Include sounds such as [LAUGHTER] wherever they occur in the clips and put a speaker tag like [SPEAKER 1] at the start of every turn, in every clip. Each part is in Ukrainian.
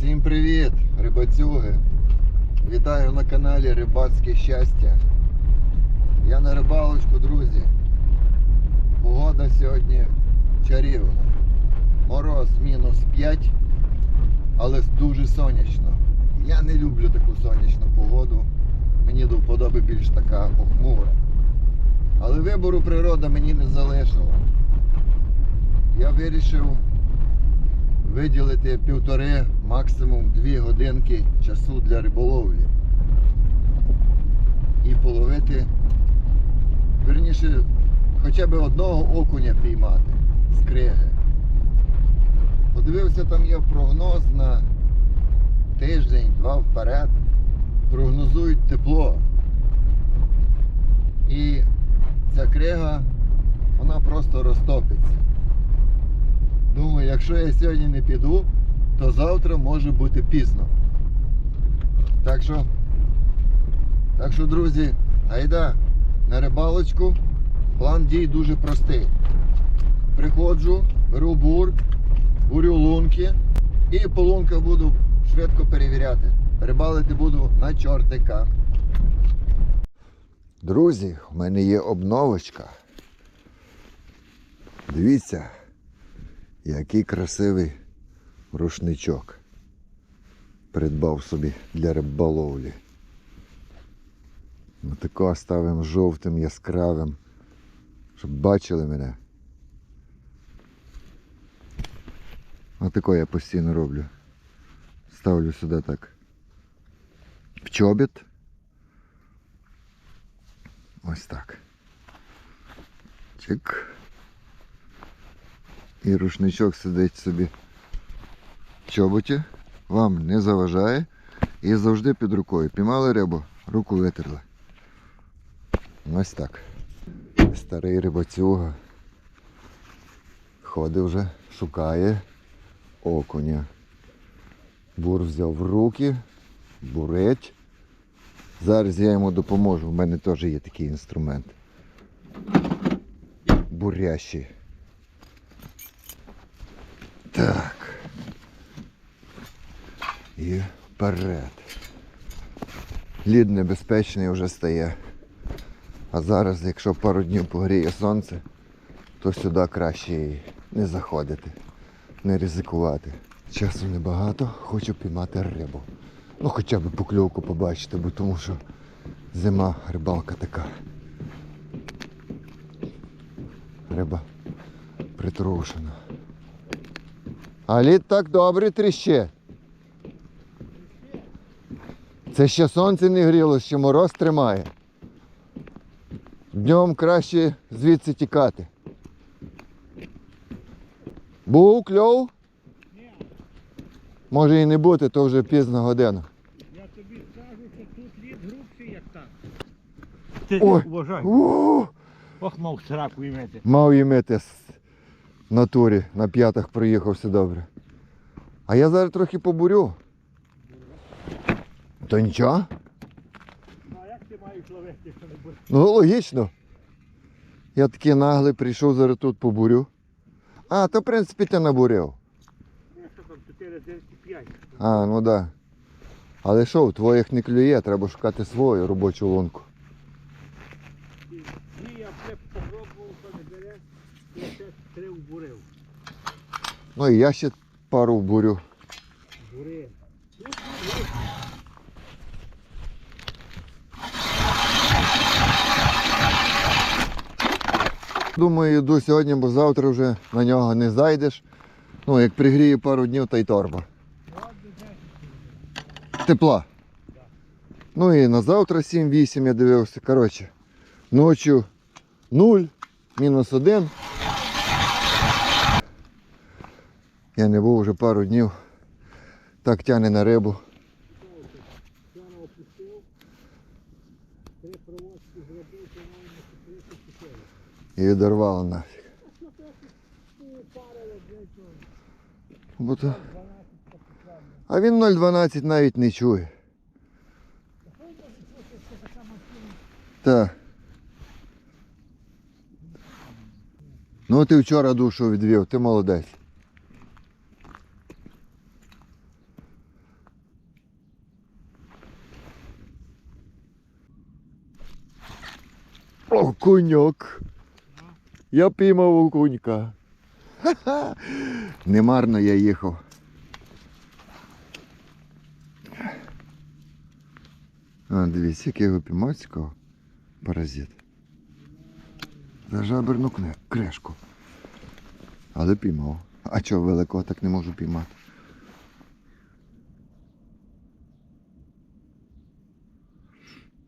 [SPEAKER 1] Всім привіт, рибацюги! Вітаю на каналі Рибацьке щастя. Я на рибалочку, друзі. Погода сьогодні чарівна. Мороз мінус 5, але дуже сонячно. Я не люблю таку сонячну погоду. Мені до вподоби більш така похмура. Але вибору природа мені не залишила. Я вирішив виділити півтори, максимум дві годинки часу для риболовлі. І половити, верніше, хоча б одного окуня піймати з криги. Подивився, там є прогноз на тиждень-два вперед. Прогнозують тепло. І ця крига, вона просто розтопиться. Думаю, якщо я сьогодні не піду, то завтра може бути пізно. Так що, так що, друзі, гайда на рибалочку. План дій дуже простий. Приходжу, беру бур, бурю лунки і по лунках буду швидко перевіряти. Рибалити буду на чортика. Друзі, в мене є обновочка. Дивіться. Який красивий рушничок. Придбав собі для риболовлі. Отако ставимо жовтим, яскравим, щоб бачили мене. Отако я постійно роблю. Ставлю сюди так. В чобіт. Ось так. Чик. І рушничок сидить собі в чоботі, вам не заважає і завжди під рукою. Піймали рибу, руку витерли. Ось так. Старий рибацюга. Ходить вже, шукає окуня. Бур взяв в руки, буреть. Зараз я йому допоможу. У мене теж є такий інструмент. Бурящий. Так. І вперед. Лід небезпечний вже стає. А зараз, якщо пару днів погріє сонце, то сюди краще і не заходити, не ризикувати. Часу небагато, хочу піймати рибу. Ну хоча б покльовку побачити, бо тому що зима, рибалка така. Риба притрушена. А лід так добре тріще. Це ще сонце не гріло, ще мороз тримає. Днем краще звідси тікати. Був кльов? Може і не бути, то вже пізна година.
[SPEAKER 2] Я тобі скажу, що тут лід грубший, як там. Ти
[SPEAKER 1] Ой.
[SPEAKER 2] вважай.
[SPEAKER 1] У,
[SPEAKER 2] Ох, мав сраку імети.
[SPEAKER 1] Мав їмити з натурі, на п'ятах проїхав все добре. А я зараз трохи побурю. То нічого?
[SPEAKER 2] А як ти маєш ловити?
[SPEAKER 1] Ну, логічно. Я такий наглий прийшов зараз тут побурю. А, то в принципі ти набурив.
[SPEAKER 2] Що там, 4 дірки 5.
[SPEAKER 1] А, ну да. Але що, у твоїх не клює, треба шукати свою робочу лунку.
[SPEAKER 2] І я б попробував, то не бере, я ще три вбурив.
[SPEAKER 1] Ну і я ще пару вбурю.
[SPEAKER 2] Бури.
[SPEAKER 1] Думаю, йду сьогодні, бо завтра вже на нього не зайдеш. Ну, як пригріє пару днів, та й торба. Тепла. Ну і на завтра 7-8 я дивився. Коротше, ночі 0, мінус 1. Я не був вже пару днів. Так тяне на рибу.
[SPEAKER 2] Три проводки зробив, по-моєму, 34.
[SPEAKER 1] І відорвало нафіг. Бо то... А він 0,12 навіть не чує. Так. Ну ти вчора душу відвів, ти молодець. Окуньок. Я піймав окунька. Ха-ха. [LAUGHS] Немарно я їхав. А, дивіться, як я його піймав цікаво. Паразит. За жаберну кне- Але піймав. А чого великого так не можу піймати?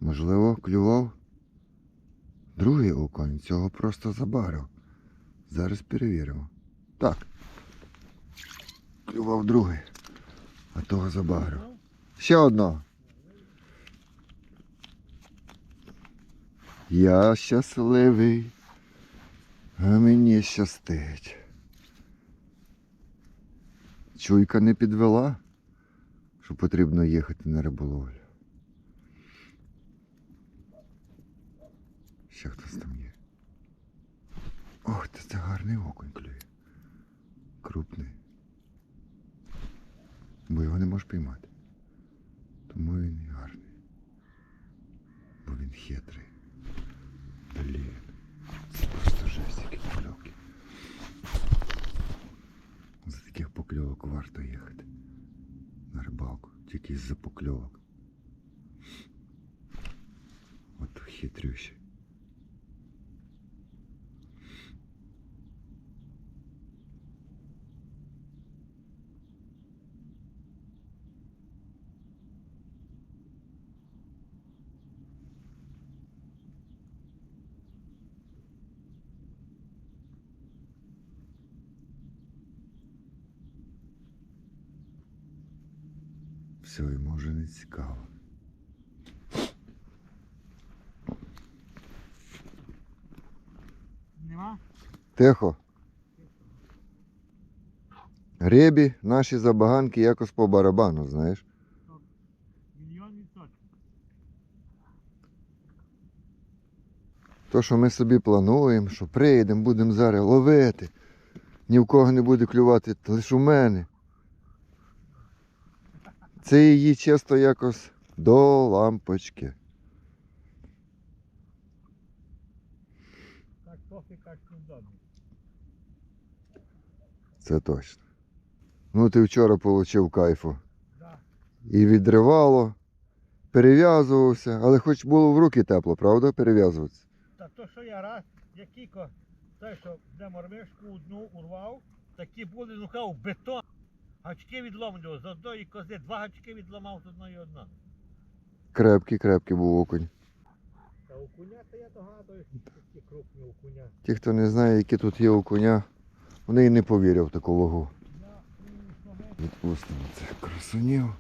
[SPEAKER 1] Можливо, клював другий окунь, цього просто забарив. Зараз перевіримо. Так. Клював другий, а того забарив. Ще одного. Я щасливий, а мені щастить. Чуйка не підвела, що потрібно їхати на риболовлю. Ще хтось там є. Ох, це гарний окунь клює. Крупний. Бо його не можеш піймати. Тому він і гарний. Бо він хитрий. Блін. Це просто жесть, які покльовки. За таких покльовок варто їхати. На рибалку. Тільки з-за покльовок. От хитрющий. Все, йому вже не цікаво.
[SPEAKER 2] Нема?
[SPEAKER 1] Тихо. Рибі наші забаганки якось по барабану, знаєш.
[SPEAKER 2] Мільйон відсотків.
[SPEAKER 1] То, що ми собі плануємо, що прийдемо, будемо зараз ловити. Ні в кого не буде клювати, лише у мене. Це її чисто якось до лампочки.
[SPEAKER 2] Так трохи як удобно.
[SPEAKER 1] Це точно. Ну, ти вчора отримав кайфу.
[SPEAKER 2] Да.
[SPEAKER 1] І відривало, перев'язувався, але хоч було в руки тепло, правда, перев'язуватися?
[SPEAKER 2] Та то, що я раз, як кілько, той, що де мормишку одну урвав, такі були, ну кажу, бетон. Гачки відломлював, з одної кози, два гачки відламав з одної одна.
[SPEAKER 1] Крепкий, крепкий був окунь.
[SPEAKER 2] Та окуня, то я догадуюсь, такі крупні окуня.
[SPEAKER 1] Ті, хто не знає, які тут є окуня, вони і не повірять в таку вагу. Відпустимо цих красунів.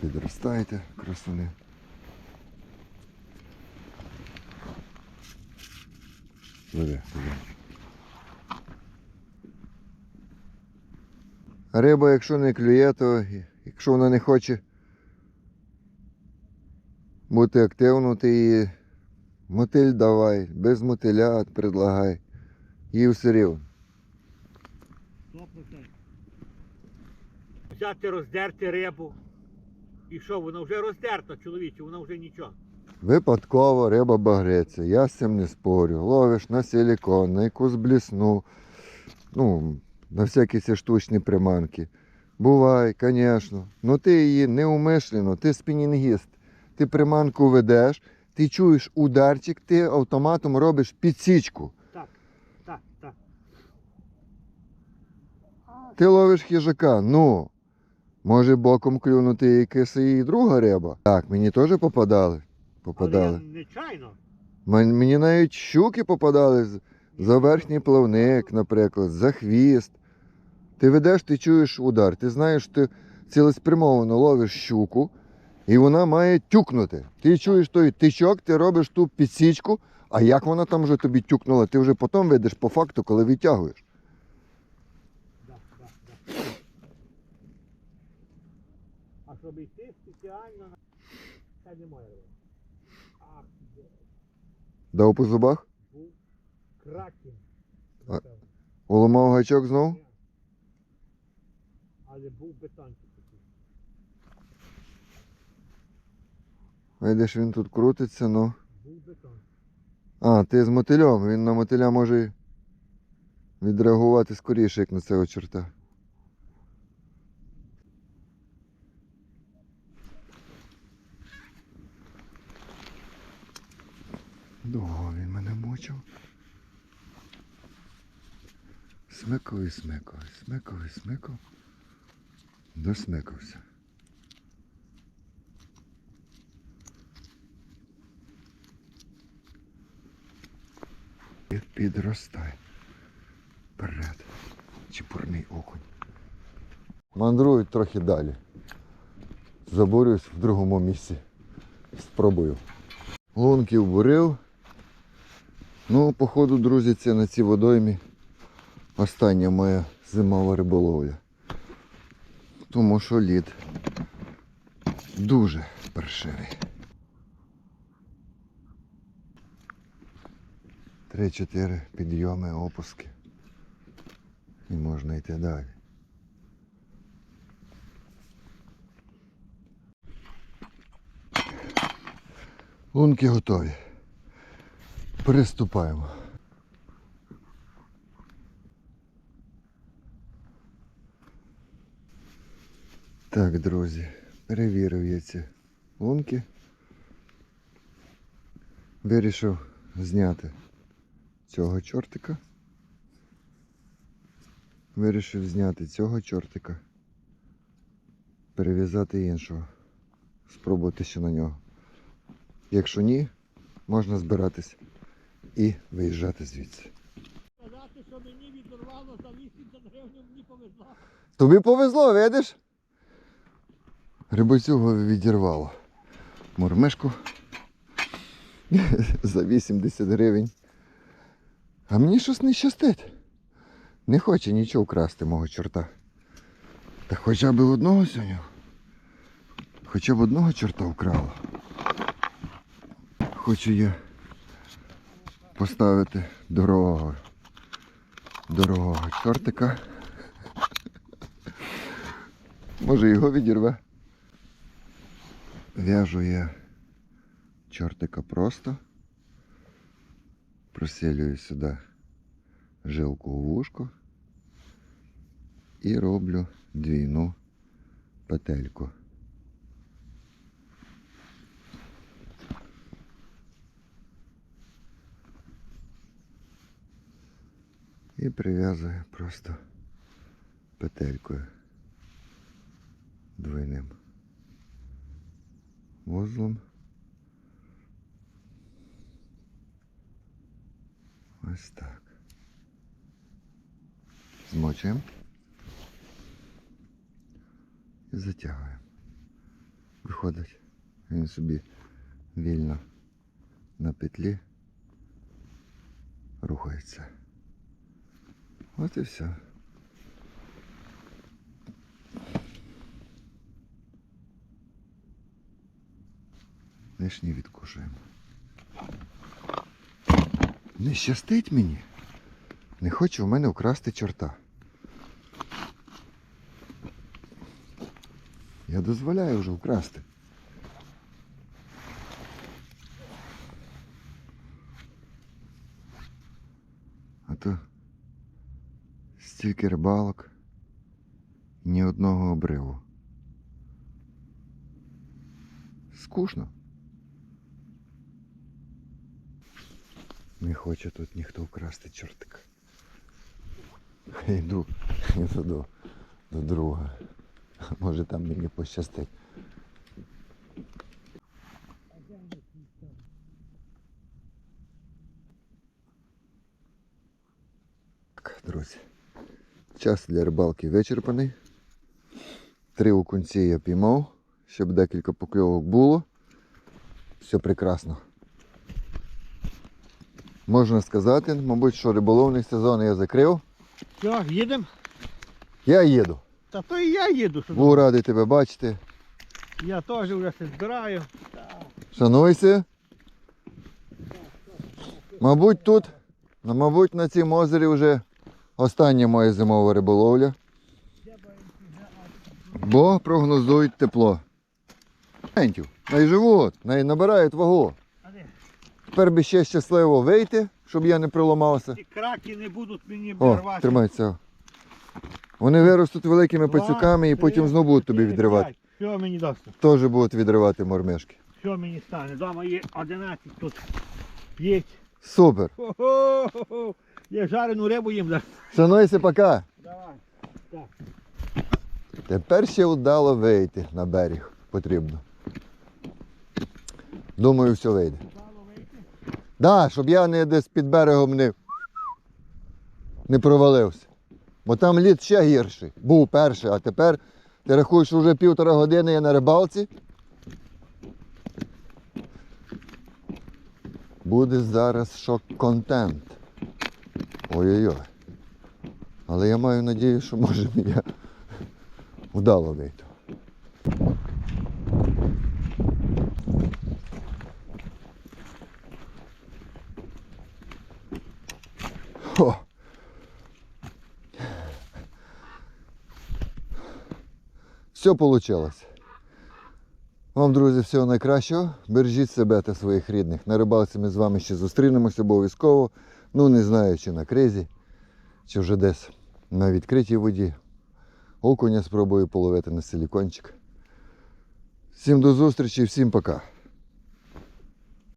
[SPEAKER 1] Підростайте, красуни. Веде, веде. Риба, якщо не клює, то якщо вона не хоче бути активною, ти її мотиль давай, без мотиля предлагай. Їй все рівно.
[SPEAKER 2] Взяти роздерти рибу. І що, вона вже роздерта, чоловіче, вона вже нічого.
[SPEAKER 1] Випадково риба багреться, я з цим не спорю. Ловиш на силікон, на якусь блісну, ну, на всякі ці штучні приманки. Бувай, звісно. Ну ти її неумишлено, ти спінінгіст. Ти приманку ведеш, ти чуєш ударчик, ти автоматом робиш підсічку.
[SPEAKER 2] Так, так, так.
[SPEAKER 1] Ти ловиш хижака, ну. Може боком клюнути якась і друга риба. Так, мені теж попадали. Попадали.
[SPEAKER 2] Але я нечайно.
[SPEAKER 1] Мені навіть щуки попадали за верхній плавник, наприклад, за хвіст. Ти ведеш, ти чуєш удар. Ти знаєш, ти цілеспрямовано ловиш щуку, і вона має тюкнути. Ти чуєш той тичок, ти робиш ту підсічку, а як вона там вже тобі тюкнула, ти вже потім видиш по факту, коли відтягуєш.
[SPEAKER 2] Да. А щоб йти спеціально на... Це не. Ах, де
[SPEAKER 1] Дав по зубах,
[SPEAKER 2] кракен.
[SPEAKER 1] А- уламав гачок знов.
[SPEAKER 2] Але був бетончик такий.
[SPEAKER 1] Видиш, він тут крутиться, ну.
[SPEAKER 2] Був бетон.
[SPEAKER 1] А, ти з мотилем. Він на мотиля може відреагувати скоріше, як на цього чорта. Довго він мене мучив. Смикав і смикав, смикав і смикав. Досмикався. І підростай. Вперед. Чепурний окунь. Мандрують трохи далі. Забурююсь в другому місці. Спробую. Лунки вбурив. Ну, походу, друзі, це на цій водоймі остання моя зимова риболовля. Тому що лід дуже паршивий. Три-чотири підйоми, опуски. І можна йти далі. Лунки готові. Приступаємо. Так, друзі, перевірив я ці лунки. Вирішив зняти цього чортика. Вирішив зняти цього чортика. Перев'язати іншого. Спробувати ще на нього. Якщо ні, можна збиратись і виїжджати звідси.
[SPEAKER 2] Сказати, що мені відірвало за 80 гривень, мені повезло.
[SPEAKER 1] Тобі повезло, видиш? Рибоцюгу відірвало. Мурмишку [LAUGHS] за 80 гривень. А мені щось не щастить. Не хоче нічого вкрасти мого чорта. Та хоча б одного сьогодні. Хоча б одного чорта вкрала. Хочу я поставити дорогого, дорогого чортика. [LAUGHS] Може його відірве. В'яжу я чортика просто. Проселюю сюди жилку у вушко і роблю двійну петельку. І прив'язую просто петелькою двойним Вузлом. Ось так. Змочуємо і затягуємо. Виходить, він собі вільно на петлі рухається. От і все. Лишні відкушуємо. Не щастить мені. Не хоче в мене вкрасти чорта. Я дозволяю вже вкрасти. А то стільки рибалок, ні одного обриву. Скучно. Не хоче тут ніхто вкрасти чортик. Йду, йду до, до друга. Може там мені пощастить. Час для рибалки вичерпаний. Три окунці я піймав, щоб декілька покльовок було. Все прекрасно. Можна сказати, мабуть, що риболовний сезон я закрив.
[SPEAKER 2] Все, їдемо?
[SPEAKER 1] Я їду.
[SPEAKER 2] Та то і я їду.
[SPEAKER 1] Був радий тебе бачити.
[SPEAKER 2] Я теж вже все збираю.
[SPEAKER 1] Шануйся. Мабуть, тут, ну, мабуть, на цім озері вже остання моя зимова риболовля. Бо прогнозують тепло. Най живуть, най набирають вагу. Тепер би ще щасливо вийти, щоб я не приламався.
[SPEAKER 2] Ці краки не будуть мені
[SPEAKER 1] О,
[SPEAKER 2] рвати.
[SPEAKER 1] тримай цього. Вони виростуть великими
[SPEAKER 2] Два,
[SPEAKER 1] пацюками і потім знову будуть тобі
[SPEAKER 2] чотири,
[SPEAKER 1] відривати.
[SPEAKER 2] п'ять. Що мені дасть?
[SPEAKER 1] Теж будуть відривати мормишки.
[SPEAKER 2] Що мені стане? Дома є 11 тут. П'ять.
[SPEAKER 1] Супер.
[SPEAKER 2] Хо-хо-хо. Я жарену рибу їм дасть.
[SPEAKER 1] Шануйся, пока.
[SPEAKER 2] Давай.
[SPEAKER 1] Тепер ще вдало вийти на берег потрібно. Думаю, все вийде. Да, щоб я не десь під берегом не, не провалився. Бо там лід ще гірший. Був перший, а тепер ти рахуєш, що вже півтора години я на рибалці. Буде зараз шок-контент. Ой-ой-ой. Але я маю надію, що може я вдало вийду. О. Все вийшло. Вам, друзі, всього найкращого. Бережіть себе та своїх рідних. На рибалці ми з вами ще зустрінемося обов'язково. Ну, не знаю, чи на кризі, чи вже десь на відкритій воді. Окуня спробую половити на силікончик. Всім до зустрічі, всім пока.